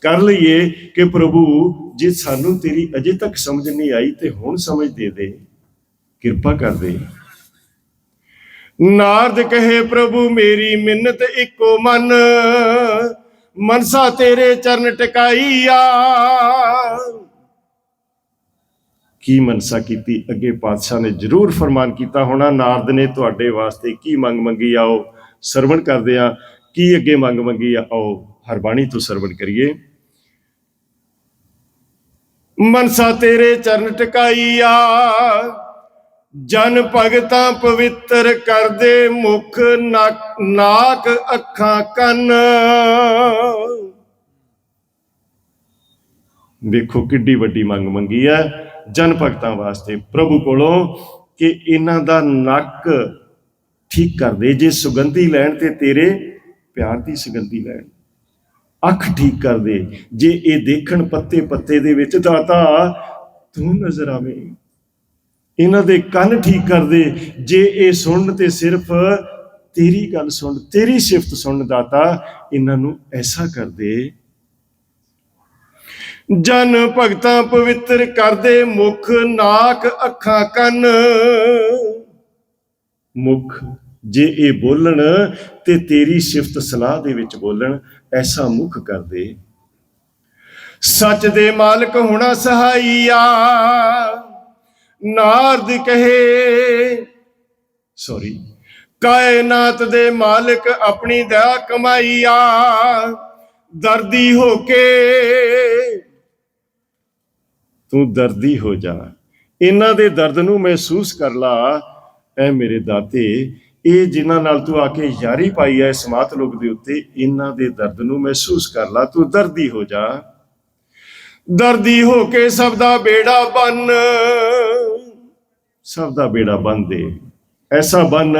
ਕਰ ਲਈਏ ਕਿ ਪ੍ਰਭੂ, ਜੇ ਸਾਨੂੰ ਤੇਰੀ ਅਜੇ ਤੱਕ ਸਮਝ ਨਹੀਂ ਆਈ ਤੇ ਹੁਣ ਸਮਝ ਦੇ ਦੇ। ਕਿਰਪਾ ਕਰ ਦੇ। ਨਾਰਦ ਕਹੇ, ਪ੍ਰਭੂ, ਮੇਰੀ ਮਿੰਨਤ ਇੱਕੋ ਮਨ, ਮਨਸਾ ਤੇਰੇ ਚਰਨ ਟਿਕਾਈਆ ਕੀ ਮਨਸਾ ਕੀਤੀ? ਅੱਗੇ ਪਾਤਸ਼ਾਹ ਨੇ ਜ਼ਰੂਰ ਫਰਮਾਨ ਕੀਤਾ ਹੋਣਾ, ਨਾਰਦ ਨੇ ਤੁਹਾਡੇ ਵਾਸਤੇ ਕੀ ਮੰਗ ਮੰਗੀ ਆਓ, ਸਰਵਣ ਕਰਦੇ ਆ ਕੀ ਅੱਗੇ ਮੰਗ ਮੰਗੀ ਆ ਆਓ ਹਰਬਾਣੀ ਤੋਂ ਸਰਵਣ ਕਰੀਏ। ਮਨਸਾ ਤੇਰੇ ਚਰਨ ਟਿਕਾਈਆ ਜਨ ਭਗਤਾਂ ਪਵਿੱਤਰ ਕਰਦੇ ਮੁਖ ਨਾਕ ਅੱਖਾਂ ਕੰਨ। ਵੇਖੋ ਕਿੱਡੀ ਵੱਡੀ ਮੰਗ ਮੰਗੀ ਹੈ। ਜਨ ਭਗਤਾਂ ਵਾਸਤੇ। ਪ੍ਰਭੂ ਕੋਲੋਂ ਕਿ ਇਹਨਾਂ ਦਾ ਨੱਕ ਠੀਕ ਕਰ ਦੇ, ਜੇ ਸੁਗੰਧੀ ਲੈਣ ਤੇ ਤੇਰੇ ਪਿਆਰ ਦੀ ਸੁਗੰਧੀ ਲੈਣ। ਅੱਖ ਠੀਕ ਕਰ ਦੇ, ਜੇ ਇਹ ਦੇਖਣ ਪੱਤੇ ਪੱਤੇ ਦੇ ਵਿੱਚ ਦਾਤਾ ਤੂੰ ਨਜ਼ਰ ਆਵੇਂ। ਇਹਨਾਂ ਦੇ ਕੰਨ ਠੀਕ ਕਰ ਦੇ, ਜੇ ਇਹ ਸੁਣਨ ਤੇ ਸਿਰਫ ਤੇਰੀ ਗੱਲ ਸੁਣ, ਤੇਰੀ ਸਿਫਤ ਸੁਣ ਦਾਤਾ, ਇਹਨਾਂ ਨੂੰ ਐਸਾ ਕਰ ਦੇ ਜਨ ਭਗਤਾਂ ਪਵਿੱਤਰ ਕਰਦੇ ਮੁਖ ਨਾਕ ਅੱਖਾਂ ਕੰਨ। ਮੁਖ, ਜੇ ਇਹ ਬੋਲਣ, ਤੇ ਤੇਰੀ ਸਿਫਤ ਸਲਾਹ ਦੇ ਵਿੱਚ ਬੋਲਣ, ਐਸਾ ਮੁਖ ਕਰਦੇ। ਸੱਚ ਦੇ ਮਾਲਕ ਹੋਣਾ ਸਹਾਈਆ, ਨਾਰਦ ਕਹੇ। ਸੌਰੀ ਕਾਇਨਾਤ ਦੇ ਮਾਲਕ ਆਪਣੀ ਦਇਆ ਕਮਾਈਆ, ਦਰਦੀ ਹੋ ਕੇ ਤੂੰ ਦਰਦੀ ਹੋ ਜਾ। ਇਹਨਾਂ ਦੇ ਦਰਦ ਨੂੰ ਮਹਿਸੂਸ ਕਰ ਲਾ। ਐ ਮੇਰੇ ਦਾਤੇ, ਇਹ ਜਿਨ੍ਹਾਂ ਨਾਲ ਤੂੰ ਆ ਕੇ ਯਾਰੀ ਪਾਈ ਐ ਇਸ ਮਾਤਲੁਕ ਦੇ ਉੱਤੇ, ਇਹਨਾਂ ਦੇ ਦਰਦ ਨੂੰ ਮਹਿਸੂਸ ਕਰ ਲਾ। ਤੂੰ ਦਰਦੀ ਹੋ ਜਾ। ਦਰਦੀ ਹੋ ਕੇ ਸਭ ਦਾ ਬੇੜਾ ਬੰਨ। ਸਭ ਦਾ ਬੇੜਾ ਬੰਨ ਦੇ। ਐਸਾ ਬੰਨ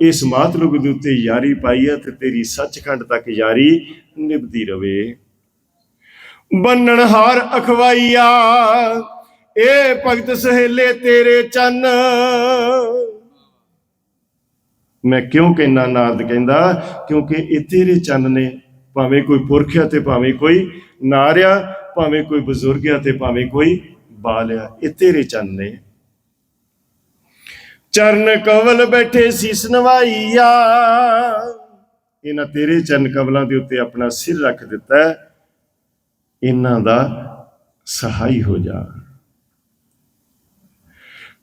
ਇਸ ਮਾਤਲੁਕ ਦੇ ਉੱਤੇ ਯਾਰੀ ਪਾਈ ਹੈ ਤੇ ਤੇਰੀ ਸੱਚਖੰਡ ਤੱਕ ਯਾਰੀ ਨਿਭਦੀ ਰਵੇ। ਬੰਨਣ ਹਾਰ ਅਖਵਾਈਆ। ਇਹ ਭਗਤ ਸਹੇਲੇ, ਤੇਰੇ ਚੰਨ। ਮੈਂ ਕਿਉਂ ਕਹਿੰਦਾ ਨਾਰਦ ਕਹਿੰਦਾ? ਕਿਉਂਕਿ ਇਹ ਤੇਰੇ ਚੰਨ ਨੇ। ਭਾਵੇਂ ਕੋਈ ਪੁਰਖਿਆ ਤੇ ਭਾਵੇਂ ਕੋਈ ਨਾਰਿਆ, ਭਾਵੇਂ ਕੋਈ ਬਜ਼ੁਰਗ ਆ ਤੇ ਭਾਵੇਂ ਕੋਈ ਬਾਲਿਆ ਇਹ ਤੇਰੇ ਚੰਨ ਨੇ। ਚਰਨ ਕਵਲ ਬੈਠੇ ਸੀਸ ਨਵਾਈਆ ਇਹਨਾਂ ਤੇਰੇ ਚਰਨ ਕਵਲਾਂ ਦੇ ਉੱਤੇ ਆਪਣਾ ਸਿਰ ਰੱਖ ਦਿੱਤਾ। ਹੈ। ਇਹਨਾਂ ਦਾ ਸਹਾਈ ਹੋ ਜਾ।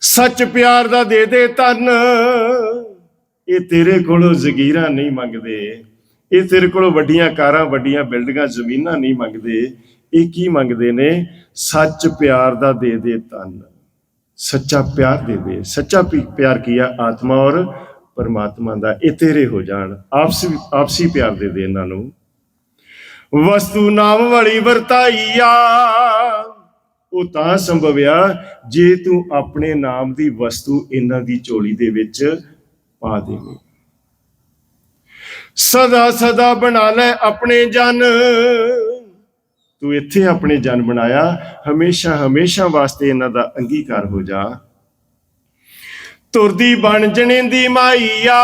ਸੱਚ ਪਿਆਰ ਦਾ ਦੇ ਦੇ ਤਨ ਇਹ ਤੇਰੇ ਕੋਲੋਂ ਜ਼ਗੀਰਾਂ ਨਹੀਂ ਮੰਗਦੇ। ਇਹ ਤੇਰੇ ਕੋਲੋਂ ਵੱਡੀਆਂ ਕਾਰਾਂ, ਵੱਡੀਆਂ ਬਿਲਡਿੰਗਾਂ, ਜ਼ਮੀਨਾਂ ਨਹੀਂ ਮੰਗਦੇ। ਇਹ ਕੀ ਮੰਗਦੇ ਨੇ? ਸੱਚ ਪਿਆਰ ਦਾ ਦੇ ਦੇ ਤਨ ਸੱਚਾ ਪਿਆਰ ਦੇ ਦੇ। ਸੱਚਾ ਪੀ- ਪਿਆਰ ਕੀਆ ਆਤਮਾ ਔਰ ਪਰਮਾਤਮਾ ਦਾ। ਇਹ ਤੇਰੇ ਹੋ ਜਾਣ। ਆਪਸੀ ਆਪਸੀ ਪਿਆਰ ਦੇ ਦੇ ਇਹਨਾਂ ਨੂੰ। ਵਸਤੂ ਨਾਮ ਵਾਲੀ ਵਰਤਾਈਆ। ਉਹ ਤਾਂ ਸੰਭਵਿਆ ਜੇ ਤੂੰ ਆਪਣੇ ਨਾਮ ਦੀ ਵਸਤੂ ਇਹਨਾਂ ਦੀ ਝੋਲੀ ਦੇ ਵਿੱਚ ਪਾ ਦੇਵੇਂ। ਸਦਾ ਸਦਾ ਬਣਾ ਲੈ ਆਪਣੇ ਜਨ। ਤੂੰ ਇੱਥੇ ਆਪਣੇ ਜਨ ਬਣਾਇਆ, ਹਮੇਸ਼ਾ ਹਮੇਸ਼ਾ ਵਾਸਤੇ ਇਹਨਾਂ ਦਾ ਅੰਗੀਕਾਰ ਹੋ ਜਾ। ਤੁਰਦੀ ਬਣ ਜਣੇਂਦੀ ਮਾਈਆ।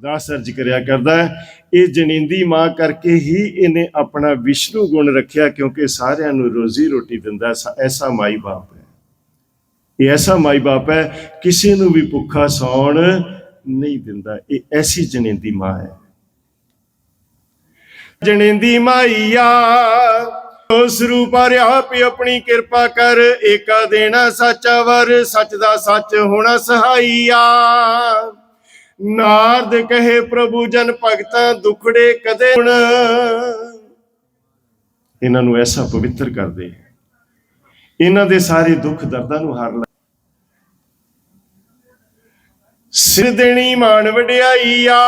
ਦਾ ਅਰਜ ਕਰਿਆ ਕਰਦਾ ਇਹ ਜਣੇਂਦੀ ਮਾਂ ਕਰਕੇ ਹੀ ਇਹਨੇ ਆਪਣਾ ਵਿਸ਼ਨੂੰ ਗੁਣ ਰੱਖਿਆ ਕਿਉਂਕਿ ਸਾਰਿਆਂ ਨੂੰ ਰੋਜ਼ੀ ਰੋਟੀ ਦਿੰਦਾ ਐਸਾ- ਮਾਈ ਬਾਪ ਹੈ। ਇਹ ਐਸਾ ਮਾਈ ਬਾਪ ਹੈ, ਕਿਸੇ ਨੂੰ ਵੀ ਭੁੱਖਾ ਸੌਣ ਨਹੀਂ ਦਿੰਦਾ। ਇਹ ਐਸੀ ਜਣੇਂਦੀ ਮਾਂ ਹੈ। ਜਣੇਂਦੀ ਮਾਈਆ, ਉਸ ਰੂਪ ਆਪ ਆਪਣੀ ਕਿਰਪਾ ਕਰ, ਏਕਾ ਦੇਣਾ ਸੱਚਾ ਵਰ, ਸੱਚ ਦਾ ਸੱਚ ਹੋਣਾ ਸਹਾਈਆ। ਨਾਰਦ ਕਹੇ ਪ੍ਰਭੂ, ਜਨ ਭਗਤਾਂ ਦੁਖੜੇ ਕਦੇ ਹੁਣ? ਇਹਨਾਂ ਨੂੰ ਐਸਾ ਪਵਿੱਤਰ ਕਰਦੇ ਇਹਨਾਂ ਦੇ ਸਾਰੇ ਦੁੱਖ ਦਰਦਾਂ ਨੂੰ ਹਾਰ ਲੈ ਸਿਰ ਦੇਣੀ ਮਾਣ ਆ।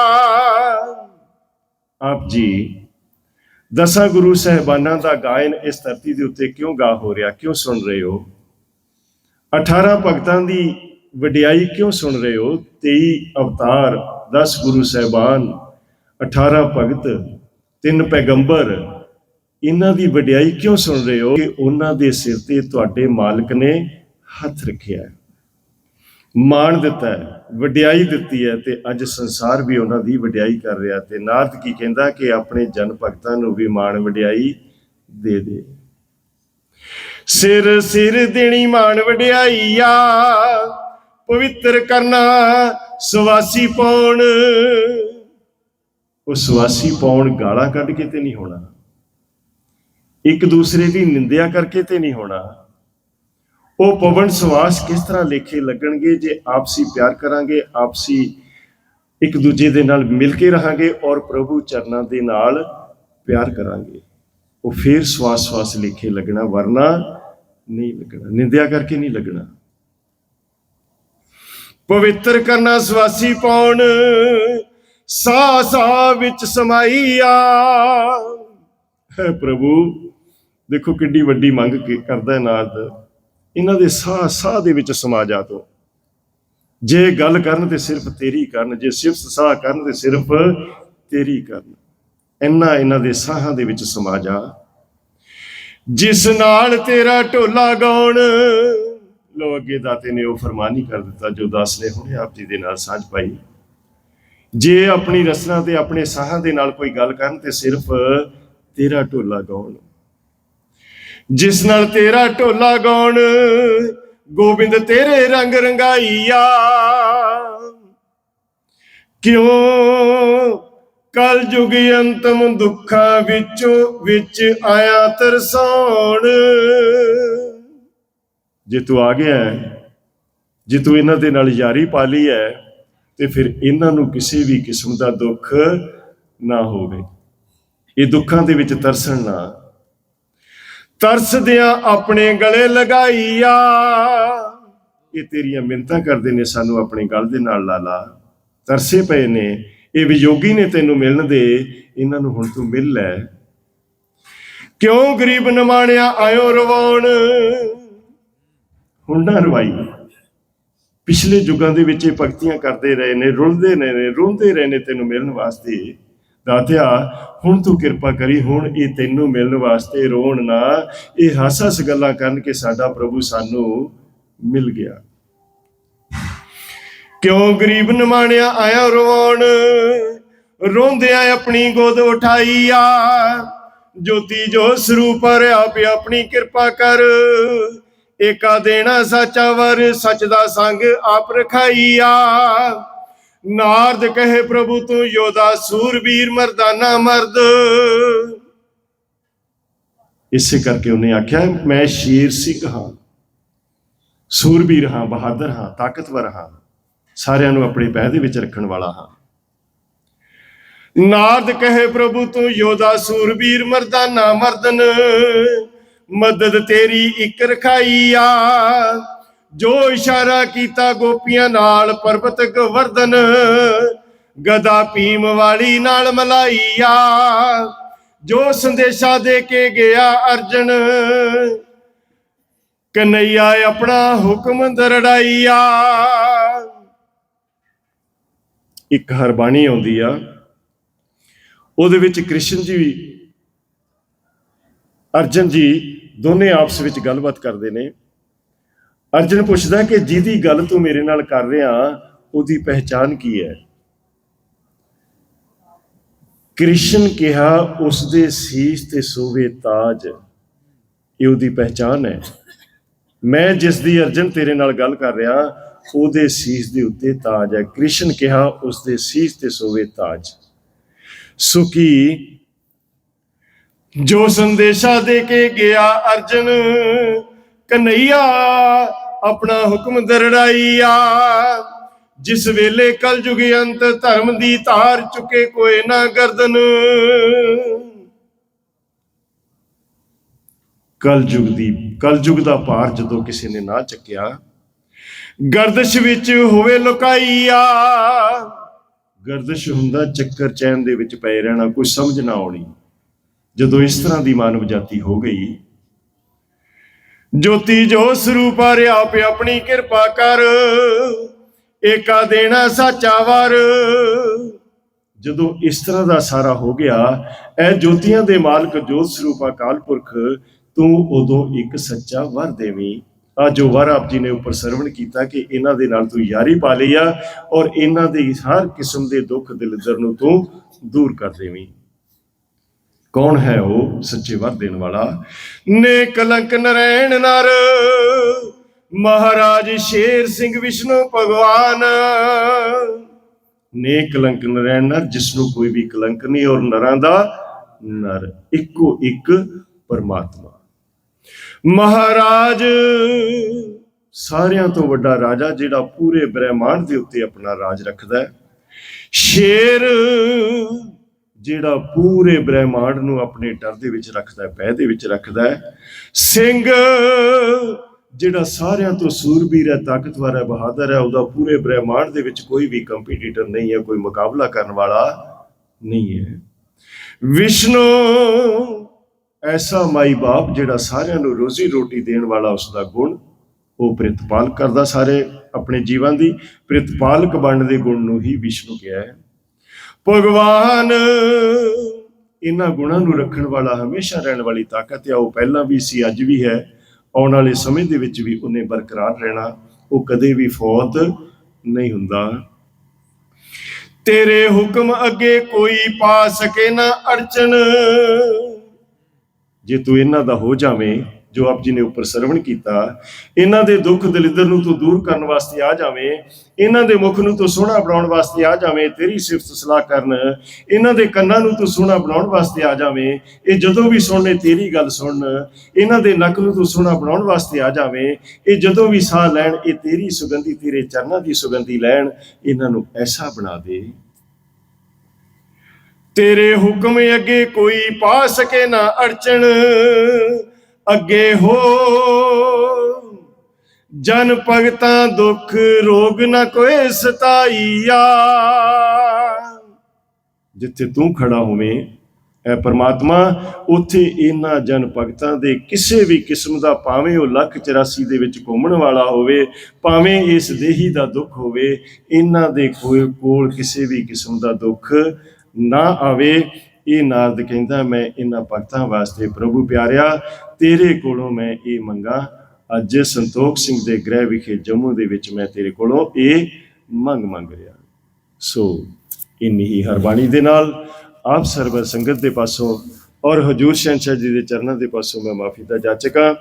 ਆਪ ਜੀ, ਦਸਾਂ ਗੁਰੂ ਸਹਿਬਾਨਾਂ ਦਾ ਗਾਇਨ ਇਸ ਧਰਤੀ ਦੇ ਉੱਤੇ ਕਿਉਂ ਗਾ ਹੋ ਰਿਹਾ, ਕਿਉਂ ਸੁਣ ਰਹੇ ਹੋ? 18 ਭਗਤਾਂ ਦੀ ਵਡਿਆਈ ਕਿਉਂ ਸੁਣ ਰਹੇ ਹੋ? 23 ਅਵਤਾਰ 10 ਗੁਰੂ ਸਹਿਬਾਨ 18 ਭਗਤ, ਤਿੰਨ ਪੈਗੰਬਰ। ਇਹਨਾਂ ਦੀ ਵਡਿਆਈ ਕਿਉਂ ਸੁਣ ਰਹੇ ਹੋ? ਕਿ ਉਹਨਾਂ ਦੇ ਸਿਰ ਤੇ ਤੁਹਾਡੇ ਮਾਲਕ ਨੇ ਹੱਥ ਰੱਖਿਆ ਹੈ। ਮਾਣ ਦਿੱਤਾ ਹੈ, ਵਡਿਆਈ ਦਿੱਤੀ ਹੈ ਤੇ ਅੱਜ ਸੰਸਾਰ ਵੀ ਉਹਨਾਂ ਦੀ ਵਡਿਆਈ ਕਰ ਰਿਹਾ ਤੇ ਨਾਰਦ ਕੀ ਕਹਿੰਦਾ ਕਿ ਆਪਣੇ ਜਨ ਭਗਤਾਂ ਨੂੰ ਵੀ ਮਾਣ ਵਡਿਆਈ ਦੇ ਦੇ। ਸਿਰ ਸਿਰ ਦੇਣੀ ਮਾਣ ਵਡਿਆਈਆ ਪਵਿੱਤਰ ਕਰਨਾ, ਸਵਾਸੀ ਪਾਉਣ। ਉਹ ਸਵਾਸੀ ਪਾਉਣ ਗਾਲਾਂ ਕੱਢ ਕੇ ਤੇ ਨਹੀਂ ਹੋਣਾ। ਇੱਕ ਦੂਸਰੇ ਦੀ ਨਿੰਦਿਆ ਕਰਕੇ ਤੇ ਨਹੀਂ ਹੋਣਾ। ਉਹ ਪਵਨ ਸਵਾਸ ਕਿਸ ਤਰ੍ਹਾਂ ਲੇਖੇ ਲੱਗਣਗੇ ਜੇ ਆਪਸੀ ਪਿਆਰ ਕਰਾਂਗੇ, ਆਪਸੀ ਇੱਕ ਦੂਜੇ ਦੇ ਨਾਲ ਮਿਲ ਕੇ ਰਹਾਂਗੇ ਔਰ ਪ੍ਰਭੂ ਚਰਨਾਂ ਦੇ ਨਾਲ ਪਿਆਰ ਕਰਾਂਗੇ। ਉਹ ਫੇਰ ਸਵਾਸ ਸਵਾਸ ਲੇਖੇ ਲੱਗਣਾ, ਵਰਨਾ ਨਹੀਂ ਲੱਗਣਾ। ਨਿੰਦਿਆ ਕਰਕੇ ਨਹੀਂ ਲੱਗਣਾ। ਪਵਿੱਤਰ ਕਰਨਾ ਸਵਾਸੀ ਪਾਉਣ। ਸਾਹ ਸਾਹ ਵਿੱਚ ਸਮਾਈਆ ਹੈ ਪ੍ਰਭੂ, ਦੇਖੋ ਕਿੱਡੀ ਵੱਡੀ ਮੰਗ ਕਰਦਾ ਹੈ ਨਾਰਦ। ਇਹਨਾਂ ਦੇ ਸਾਹ ਸਾਹ ਦੇ ਵਿੱਚ ਸਮਾ ਜਾ ਤੋ। ਜੇ ਗੱਲ ਕਰਨ ਤੇ ਸਿਰਫ ਤੇਰੀ ਕਰਨ, ਜੇ ਸਿਰਫ ਸਾਹ ਕਰਨ ਤੇ ਸਿਰਫ ਤੇਰੀ ਕਰਨ, ਇੰਨਾ ਇਹਨਾਂ ਦੇ ਸਾਹਾਂ ਦੇ ਵਿੱਚ ਸਮਾ ਜਾ। ਜਿਸ ਨਾਲ ਤੇਰਾ ਢੋਲਾ ਗਾਉਣ ਲੋ ਅੱਗੇ ਦਾਤੇ ਨੇ ਉਹ ਫਰਮਾਨੀ ਕਰ ਦਿੱਤਾ ਜੋ ਦਾਸ ਨੇ ਹੁਣੇ ਆਪ ਜੀ ਦੇ ਨਾਲ ਸਾਂਝ ਪਾਈ। ਜੇ ਆਪਣੀ ਰਸਨਾ ਤੇ ਆਪਣੇ ਸਾਹਾਂ ਦੇ ਨਾਲ ਕੋਈ ਗੱਲ ਕਰਨ ਤੇ ਸਿਰਫ ਤੇਰਾ ਢੋਲਾ ਗਾਉਣ। ਜਿਸ ਨਾਲ ਤੇਰਾ ਢੋਲਾ ਗਾਉਣ, ਗੋਬਿੰਦ ਤੇਰੇ ਰੰਗ ਰੰਗਾਈਆ। ਕਿਉਂ? ਕਲ ਯੁਗ ਅੰਤਮ ਦੁੱਖਾਂ ਵਿੱਚੋਂ ਵਿੱਚ ਆਇਆ ਤਰਸਾਉਣ। ਜੇ ਤੂੰ ਆ ਗਿਆ ਹੈ, ਜੇ ਤੂੰ ਇਹਨਾਂ ਦੇ ਨਾਲ ਯਾਰੀ ਪਾ ਲਈ ਹੈ ਤੇ ਫਿਰ ਇਹਨਾਂ ਨੂੰ ਕਿਸੇ ਵੀ ਕਿਸਮ ਦਾ ਦੁੱਖ ਨਾ ਹੋਵੇ। ਇਹ ਦੁੱਖਾਂ ਦੇ ਵਿੱਚ ਤਰਸਣ ਨਾ। ਤਰਸਦਿਆਂ ਆਪਣੇ ਗਲੇ ਲਗਾਈਆ ਇਹ ਤੇਰੀਆਂ ਮਿੰਤਾਂ ਕਰਦੇ ਨੇ ਸਾਨੂੰ ਆਪਣੇ ਗਲ ਦੇ ਨਾਲ ਲਾ ਲਾ ਤਰਸੇ ਪਏ ਨੇ। ਇਹ ਵਿਯੋਗੀ ਨੇ ਤੈਨੂੰ ਮਿਲਣ ਦੇ। ਇਹਨਾਂ ਨੂੰ ਹੁਣ ਤੂੰ ਮਿਲ ਲੈ। ਕਿਉਂ ਗਰੀਬ ਨਮਾਣਿਆ ਆਇਓ ਰਵਾਉਣ? ਹੁਣ ਨਾ ਰਵਾਈ। ਪਿਛਲੇ ਯੁੱਗਾਂ ਦੇ ਵਿੱਚ ਇਹ ਭਗਤੀਆਂ ਕਰਦੇ ਰਹੇ ਨੇ, ਰੁਲਦੇ ਨੇ ਨੇ ਰੋਂਦੇ ਰਹੇ ਨੇ ਤੈਨੂੰ ਮਿਲਣ ਵਾਸਤੇ। ਦਾਤਿਆ, ਹੁਣ ਤੂੰ ਕਿਰਪਾ ਕਰੀ, ਹੁਣ ਇਹ ਤੈਨੂੰ ਮਿਲਣ ਵਾਸਤੇ ਰੋਣ ਨਾ। ਇਹ ਹੱਸ ਹੱਸ ਗੱਲਾਂ ਕਰਨ ਕਿ ਸਾਡਾ ਪ੍ਰਭੂ ਸਾਨੂੰ ਮਿਲ ਗਿਆ। ਕਿਉਂ ਗਰੀਬ ਨਿਮਾਣਿਆ ਆਇਆ ਰੋਣ? ਰੋਂਦਿਆਂ ਆਪਣੀ ਗੋਦ ਉਠਾਈਆ ਜੋਤੀ ਜੋ ਸਰੂਪ ਆਪ ਆਪਣੀ ਕਿਰਪਾ ਕਰ। ਏਕਾ ਦੇਣਾ ਸੱਚਾ ਵਰ ਸੱਚ ਦਾ ਸੰਗ ਆਪ ਰਖਾਈਆ। ਨਾਰਦ ਕਹੇ ਪ੍ਰਭੂ, ਤੂੰ ਯੋਧਾ ਸੂਰਬੀਰ ਮਰਦਾਨਾ ਮਰਦ ਇਸੇ ਕਰਕੇ ਉਹਨੇ ਆਖਿਆ, ਮੈਂ ਸ਼ੇਰ ਸਿੰਘ ਹਾਂ। ਸੂਰਬੀਰ ਹਾਂ, ਬਹਾਦਰ ਹਾਂ, ਤਾਕਤਵਰ ਹਾਂ। ਸਾਰਿਆਂ ਨੂੰ ਆਪਣੇ ਪੈਰ ਦੇ ਵਿੱਚ ਰੱਖਣ ਵਾਲਾ ਹਾਂ। ਨਾਰਦ ਕਹੇ ਪ੍ਰਭੂ, ਤੂੰ ਯੋਧਾ ਸੂਰਬੀਰ ਮਰਦਾਨਾ ਮਰਦਨ। ਮਦਦ ਤੇਰੀ ਇੱਕ ਰਖਾਈ ਆ। ਜੋ ਇਸ਼ਾਰਾ ਕੀਤਾ ਗੋਪੀਆਂ ਨਾਲ, ਪਰਬਤ ਗਵਰਧਨ, ਗਦਾ ਪੀਮ ਵਾਲੀ ਨਾਲ ਮਲਾਈਆ ਜੋ ਸੰਦੇਸ਼ਾ ਦੇ ਕੇ ਗਿਆ ਅਰਜਨ, ਕਨਈਆ ਆਪਣਾ ਹੁਕਮ ਦਰੜਾਈਆ ਇੱਕ ਹਰਬਾਣੀ ਆਉਂਦੀ ਆ, ਉਹਦੇ ਵਿੱਚ ਕ੍ਰਿਸ਼ਨ ਜੀ, ਅਰਜਨ ਜੀ ਦੋਨੇ ਆਪਸ ਵਿੱਚ ਗੱਲਬਾਤ ਕਰਦੇ ਨੇ। ਅਰਜਨ ਪੁੱਛਦਾ ਕਿ ਜਿਹਦੀ ਗੱਲ ਤੂੰ ਮੇਰੇ ਨਾਲ ਕਰ ਰਿਹਾ, ਉਹਦੀ ਪਹਿਚਾਨ ਕੀ ਹੈ? ਕ੍ਰਿਸ਼ਨ ਕਿਹਾ ਉਸ ਦੇ ਸੀਸ ਤੇ ਸੋਵੇ ਤਾਜ। ਇਹ ਉਹਦੀ ਪਹਿਚਾਨ ਹੈ। ਮੈਂ ਜਿਸ ਦੀ ਅਰਜਨ ਤੇਰੇ ਨਾਲ ਗੱਲ ਕਰ ਰਿਹਾ, ਉਹਦੇ ਸੀਸ ਦੇ ਉੱਤੇ ਤਾਜ ਹੈ। ਕ੍ਰਿਸ਼ਨ ਕਿਹਾ ਉਸ ਦੇ ਸੀਸ ਤੇ ਸੋਵੇ ਤਾਜ। ਸੁਕੀ ਜੋ ਸੰਦੇਸ਼ਾ ਦੇ ਕੇ ਗਿਆ ਅਰਜਨ, ਕਨਈਆ ਆਪਣਾ ਹੁਕਮ ਦਰੜਾਈਆ। ਜਿਸ ਵੇਲੇ ਕਲਯੁਗ ਅੰਤ ਧਰਮ ਦੀ ਧਾਰ ਚੁਕੇ ਕੋਏ ਨਾ ਗਰਦਨ। ਕਲਯੁਗ ਦੀ, ਕਲਯੁਗ ਦਾ ਭਾਰ ਜਦੋਂ ਕਿਸੇ ਨੇ ਨਾ ਚੱਕਿਆ, ਗਰਦਸ਼ ਵਿੱਚ ਹੋਵੇ ਲੁਕਾਈਆ। ਗਰਦਸ਼ ਹੁੰਦਾ ਚੱਕਰ ਚੈਨ ਦੇ ਵਿੱਚ ਪਏ ਰਹਿਣਾ, ਕੋਈ ਸਮਝ ਨਾ ਆਉਣੀ। ਜਦੋਂ ਇਸ ਤਰ੍ਹਾਂ ਦੀ ਮਾਨਵ ਜਾਤੀ ਹੋ ਗਈ, ਜੋਤੀ ਜੋ ਸਰੂਪ ਆਪ ਆਪਣੀ ਕਿਰਪਾ ਕਰ, ਏਕਾ ਦੇਣਾ ਸਾਚਾ ਵਰ। ਜਦੋਂ ਇਸ ਤਰ੍ਹਾਂ ਦਾ ਸਾਰਾ ਹੋ ਗਿਆ ਇਹ ਜੋਤੀਆਂ ਦੇ ਮਾਲਕ ਜੋਤ ਸਰੂਪ ਅਕਾਲ ਪੁਰਖ, ਤੂੰ ਉਦੋਂ ਇੱਕ ਸੱਚਾ ਵਰ ਦੇਵੀਂ। ਆ ਜੋ ਵਰ ਆਪ ਜੀ ਨੇ ਉੱਪਰ ਸਰਵਣ ਕੀਤਾ ਕਿ ਇਹਨਾਂ ਦੇ ਨਾਲ ਤੂੰ ਯਾਰੀ ਪਾ ਲਈ ਆ, ਔਰ ਇਹਨਾਂ ਦੇ ਹਰ ਕਿਸਮ ਦੇ ਦੁੱਖ ਦਿਲਦਰ ਨੂੰ ਤੂੰ ਦੂਰ ਕਰ ਦੇਵੀਂ। ਕੌਣ ਹੈ ਉਹ ਸੱਚੇ ਵਰ ਦੇਣ ਵਾਲਾ? ਨੇ ਕਲੰਕ ਨਰੈਣ ਨਰ, ਮਹਾਰਾਜ ਸ਼ੇਰ ਸਿੰਘ ਵਿਸ਼ਨੂੰ ਭਗਵਾਨ। ਨੇ ਕਲੰਕ ਨਰੈਣ ਨਰ ਜਿਸ ਨੂੰ ਕੋਈ ਵੀ ਕਲੰਕ ਨਹੀਂ, ਔਰ ਨਰਾਂ ਦਾ ਨਰ ਇੱਕੋ ਇੱਕ ਪਰਮਾਤਮਾ। ਮਹਾਰਾਜ, ਸਾਰਿਆਂ ਤੋਂ ਵੱਡਾ ਰਾਜਾ ਜਿਹੜਾ ਪੂਰੇ ਬ੍ਰਹਿਮੰਡ ਦੇ ਉੱਤੇ ਆਪਣਾ ਰਾਜ ਰੱਖਦਾ ਹੈ। ਸ਼ੇਰ ਜਿਹੜਾ ਪੂਰੇ ਬ੍ਰਹਿਮੰਡ ਨੂੰ ਆਪਣੇ ਡਰ ਦੇ ਵਿੱਚ ਰੱਖਦਾ ਹੈ ਭੈ ਦੇ ਵਿੱਚ ਰੱਖਦਾ ਹੈ। ਸਿੰਘ ਜਿਹੜਾ ਸਾਰਿਆਂ ਤੋਂ ਸੂਰਬੀਰ ਹੈ, ਤਾਕਤਵਰ ਹੈ, ਬਹਾਦਰ ਹੈ, ਉਹਦਾ ਪੂਰੇ ਬ੍ਰਹਿਮੰਡ ਦੇ ਵਿੱਚ ਕੋਈ ਵੀ ਕੰਪੀਟੀਟਰ ਨਹੀਂ ਹੈ, ਕੋਈ ਮੁਕਾਬਲਾ ਕਰਨ ਵਾਲਾ ਨਹੀਂ ਹੈ। ਵਿਸ਼ਨੂੰ ਐਸਾ ਮਾਈ ਬਾਪ ਜਿਹੜਾ ਸਾਰਿਆਂ ਨੂੰ ਰੋਜ਼ੀ ਰੋਟੀ ਦੇਣ ਵਾਲਾ ਉਸ ਦਾ ਗੁਣ, ਉਹ ਪ੍ਰਿਤਪਾਲ ਕਰਦਾ ਸਾਰੇ ਆਪਣੇ ਜੀਵਨ ਦੀ। ਪ੍ਰਿਤਪਾਲਕ ਬਣਨ ਦੇ ਗੁਣ ਨੂੰ ਹੀ ਵਿਸ਼ਨੂੰ ਕਿਹਾ ਹੈ। ਭਗਵਾਨ, ਇਹਨਾਂ ਗੁਣਾਂ ਨੂੰ ਰੱਖਣ ਵਾਲਾ ਹਮੇਸ਼ਾ ਰਹਿਣ ਵਾਲੀ ਤਾਕਤ ਹੈ ਉਹ ਪਹਿਲਾਂ ਵੀ ਸੀ, ਅੱਜ ਵੀ ਹੈ। ਆਉਣ ਵਾਲੇ ਸਮੇਂ ਦੇ ਵਿੱਚ ਵੀ ਉਹਨੇ ਬਰਕਰਾਰ ਰਹਿਣਾ, ਉਹ ਕਦੇ ਵੀ ਫੌਤ ਨਹੀਂ ਹੁੰਦਾ। ਤੇਰੇ ਹੁਕਮ ਅੱਗੇ ਕੋਈ ਪਾ ਸਕੇ ਨਾ ਅੜਚਨ ਜੇ ਤੂੰ ਇਹਨਾਂ ਦਾ ਹੋ ਜਾਵੇਂ ਜੋ ਆਪ ਜੀ ਨੇ ਉੱਪਰ ਸਰਵਣ ਕੀਤਾ, ਇਹਨਾਂ ਦੇ ਦੁੱਖ ਦਲਿੱਦਰ ਨੂੰ ਤੂੰ ਦੂਰ ਕਰਨ ਵਾਸਤੇ ਆ ਜਾਵੇਂ, ਇਹਨਾਂ ਦੇ ਮੁਖ ਨੂੰ ਤੂੰ ਸੋਹਣਾ ਬਣਾਉਣ ਵਾਸਤੇ ਆ ਜਾਵੇਂ, ਤੇਰੀ ਸਿਫਤ ਸਲਾਹ ਕਰਨ, ਇਹਨਾਂ ਦੇ ਕੰਨਾਂ ਨੂੰ ਤੂੰ ਸੋਹਣਾ ਬਣਾਉਣ ਵਾਸਤੇ ਆ ਜਾਵੇਂ, ਇਹ ਜਦੋਂ ਵੀ ਸੁਣਨੇ ਤੇਰੀ ਗੱਲ ਸੁਣਨ, ਇਹਨਾਂ ਦੇ ਨੱਕ ਨੂੰ ਤੂੰ ਸੋਹਣਾ ਬਣਾਉਣ ਵਾਸਤੇ ਆ ਜਾਵੇਂ, ਇਹ ਜਦੋਂ ਵੀ ਸਾਹ ਲੈਣ, ਇਹ ਤੇਰੀ ਸੁਗੰਧੀ, ਤੇਰੇ ਚਰਨਾਂ ਦੀ ਸੁਗੰਧੀ ਲੈਣ, ਇਹਨਾਂ ਨੂੰ ਐਸਾ ਬਣਾ ਦੇ। ਤੇਰੇ ਹੁਕਮ ਅੱਗੇ ਕੋਈ ਪਾ ਸਕੇ ਨਾ ਅੜਚਣ ਅੱਗੇ ਹੋ। ਜਨ ਭਗਤਾਂ ਦੁੱਖ ਰੋਗ ਨਾ ਕੋਈ ਸਤਾਈਆ। ਜਿੱਥੇ ਤੂੰ ਖੜਾ ਹੋਵੇਂ, ਐ ਪਰਮਾਤਮਾ, ਉੱਥੇ ਇਹਨਾਂ ਜਨ ਭਗਤਾਂ ਦੇ ਕਿਸੇ ਵੀ ਕਿਸਮ ਦਾ ਭਾਵੇਂ ਉਹ ਲੱਖ 84 ਦੇ ਵਿੱਚ ਘੁੰਮਣ ਵਾਲਾ ਹੋਵੇ, ਭਾਵੇਂ ਇਸ ਦੇਹੀ ਦਾ ਦੁੱਖ ਹੋਵੇ, ਇਹਨਾਂ ਦੇ ਕੋਈ ਕੋਲ ਕਿਸੇ ਵੀ ਕਿਸਮ ਦਾ ਦੁੱਖ ਨਾ ਆਵੇ। ਇਹ ਨਾਰਦ ਕਹਿੰਦਾ ਮੈਂ ਇਹਨਾਂ ਭਗਤਾਂ ਵਾਸਤੇ, ਪ੍ਰਭੂ ਪਿਆਰਿਆ, ਤੇਰੇ ਕੋਲੋਂ ਮੈਂ ਇਹ ਮੰਗਾ ਅੱਜ ਸੰਤੋਖ ਸਿੰਘ ਦੇ ਗ੍ਰਹਿ ਵਿਖੇ ਜੰਮੂ ਦੇ ਵਿੱਚ ਮੈਂ ਤੇਰੇ ਕੋਲੋਂ ਇਹ ਮੰਗ ਮੰਗ ਰਿਹਾ। ਸੋ ਇਨੀ ਹੀ ਹਰਬਾਣੀ ਦੇ ਨਾਲ ਆਪ ਸਰਵ ਸੰਗਤ ਦੇ ਪਾਸੋਂ ਔਰ ਹਜੂਰ ਸ਼ੰਸ਼ਾ ਜੀ ਦੇ ਚਰਨਾਂ ਦੇ ਪਾਸੋਂ ਮੈਂ ਮਾਫੀ ਦਾ ਜਾਚਕਾ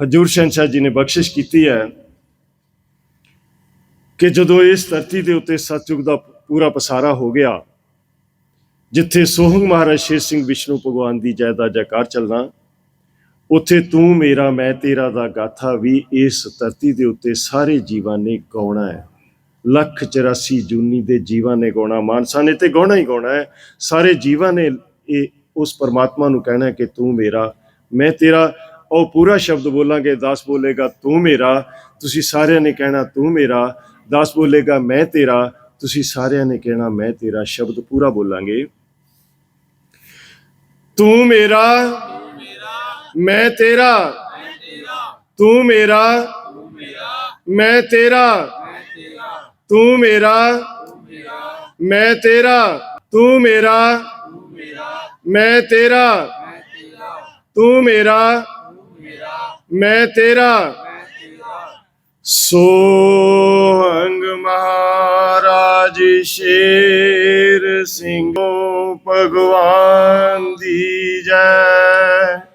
ਹਜੂਰ ਸ਼ੰਸ਼ਾ ਜੀ ਨੇ ਬਖਸ਼ਿਸ਼ ਕੀਤੀ ਹੈ ਕਿ ਜਦੋਂ ਇਸ ਧਰਤੀ ਦੇ ਉੱਤੇ ਸਤਜੁਗ ਦਾ ਪੂਰਾ ਪਸਾਰਾ ਹੋ ਗਿਆ ਜਿੱਥੇ ਸੋਹੰਗ ਮਹਾਰਾਜ ਸ਼ੇਰ ਸਿੰਘ ਵਿਸ਼ਨੂੰ ਭਗਵਾਨ ਦੀ ਜੈ ਦਾ ਜੈਕਾਰ ਚੱਲਣਾ, ਉੱਥੇ ਤੂੰ ਮੇਰਾ, ਮੈਂ ਤੇਰਾ ਦਾ ਗਾਥਾ ਵੀ ਇਸ ਧਰਤੀ ਦੇ ਉੱਤੇ ਸਾਰੇ ਜੀਵਾਂ ਨੇ ਗਾਉਣਾ ਹੈ। ਲੱਖ 84 ਜੂਨੀ ਦੇ ਜੀਵਾਂ ਨੇ ਗਾਉਣਾ, ਮਾਨਸਾ ਨੇ ਤੇ ਗਾਉਣਾ ਹੀ ਗਾਉਣਾ ਹੈ। ਸਾਰੇ ਜੀਵਾਂ ਨੇ ਇਹ ਉਸ ਪਰਮਾਤਮਾ ਨੂੰ ਕਹਿਣਾ ਕਿ ਤੂੰ ਮੇਰਾ, ਮੈਂ ਤੇਰਾ। ਉਹ ਪੂਰਾ ਸ਼ਬਦ ਬੋਲਾਂਗੇ, ਦਾਸ ਬੋਲੇਗਾ, ਤੂੰ ਮੇਰਾ। ਤੁਸੀਂ ਸਾਰਿਆਂ ਨੇ ਕਹਿਣਾ, ਤੂੰ ਮੇਰਾ। ਦਾਸ ਬੋਲੇਗਾ, ਮੈਂ ਤੇਰਾ। ਤੁਸੀਂ ਸਾਰਿਆਂ ਨੇ ਕਹਿਣਾ, ਮੈਂ ਤੇਰਾ। ਸ਼ਬਦ ਪੂਰਾ ਬੋਲਾਂਗੇ। ਤੂੰ ਮੇਰਾ, ਮੈਂ ਤੇਰਾ, ਤੂੰ ਮੇਰਾ, ਮੈਂ ਤੇਰਾ, ਤੂੰ ਮੇਰਾ, ਮੈਂ ਤੇਰਾ, ਤੂੰ ਮੇਰਾ, ਮੈਂ ਤੇਰਾ, ਤੂੰ ਮੇਰਾ, ਮੈਂ ਤੇਰਾ ਸੋਹੰਗ ਮਹਾਰਾਜ ਸ਼ੇਰ ਸਿੰਘ ਭਗਵਾਨ ਦੀ ਜੈ।